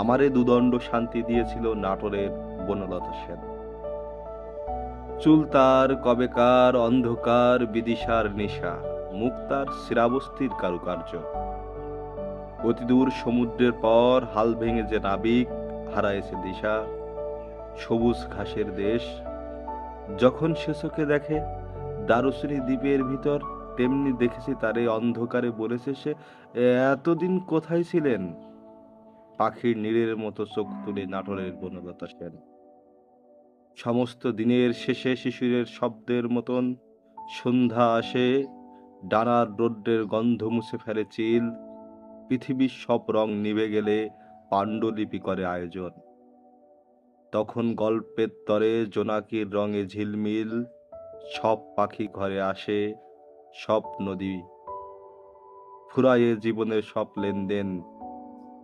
আমারে দুদণ্ড শান্তি দিয়েছিল নাটোরের বনলতা সেন। চুল তার, কবেকার, অন্ধকার, বিদিশার নেশা মুক্তার শ্রাবস্তির কারুকার্য। অতিদূর সমুদ্রের পর হাল ভেঙে যে নাবিক হারায়েছে দিশা, সবুজ ঘাসের দেশ। যখন চোখে দেখে দারুসিনী দ্বীপের ভিতর, তেমনি দেখেছি তারে অন্ধকারে বলেছে সে, এতদিন কোথায় ছিলেন? পাখির নীড়ের মতো চোখ তুলে নাটোরের বনলতা সেন। সমস্ত দিনের শেষে শিশুরের শব্দের মতন সন্ধ্যা আসে, ডানার রোদ্রের গন্ধ মুছে ফেলে চিল। পৃথিবীর সব রং নিভে গেলে পাণ্ডুলিপি করে আয়োজন। তখন গল্পের তরে জোনাকির রঙে ঝিলমিল, সব পাখি ঘরে আসে, সব নদী ফুরায়ে জীবনের সব লেনদেন